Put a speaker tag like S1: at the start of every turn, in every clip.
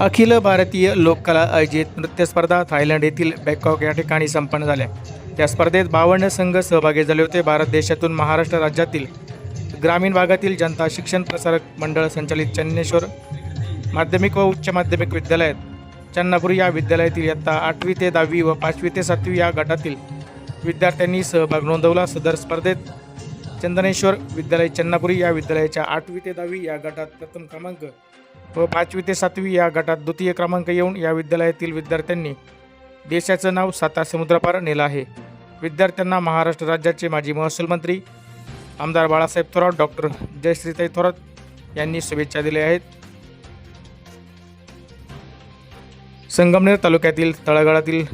S1: अखिल भारतीय लोककला आयोजित नृत्य स्पर्धा थायलंड येथील बँकॉक या ठिकाणी संपन्न झाल्या. त्या स्पर्धेत बावन्न संघ सहभागी झाले होते. भारत देशातून महाराष्ट्र राज्यातील ग्रामीण भागातील जनता शिक्षण प्रसारक मंडळ संचालित चन्नेश्वर माध्यमिक व उच्च माध्यमिक विद्यालयात चन्नापूर या विद्यालयातील इयत्ता आठवी ते दहावी व पाचवी ते सातवी या गटातील विद्यार्थ्यांनी सहभाग नोंदवला. सदर स्पर्धेत चंदनेश्वर विद्यालय चन्नापुरी या विद्यालयाच्या आठवी ते दहावी या गटात प्रथम क्रमांक व पाचवी ते सातवी या गटात द्वितीय क्रमांक येऊन या विद्यालयातील विद्यार्थ्यांनी देशाचं नाव साता समुद्रापार नेलं आहे. विद्यार्थ्यांना महाराष्ट्र राज्याचे माजी महसूल मंत्री आमदार बाळासाहेब थोरात डॉक्टर जयश्रीताई थोरात यांनी शुभेच्छा दिल्या आहेत. संगमनेर तालुक्यातील तळागाळातील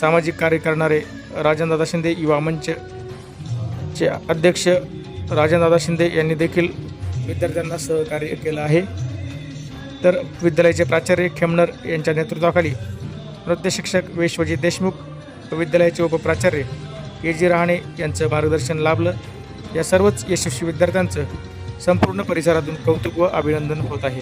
S1: सामाजिक कार्य करणारे राजनदादा शिंदे युवा मंच मंचचे अध्यक्ष राजनदादा शिंदे यांनी देखील विद्यार्थ्यांना सहकार्य केलं आहे. तर विद्यालयाचे प्राचार्य खेमनर यांच्या नेतृत्वाखाली नृत्य शिक्षक विश्वजित देशमुख विद्यालयाचे उपप्राचार्य के जी रहाणे यांचं मार्गदर्शन लाभलं. या सर्वच यशस्वी विद्यार्थ्यांचं संपूर्ण परिसरातून कौतुक व अभिनंदन होत आहे.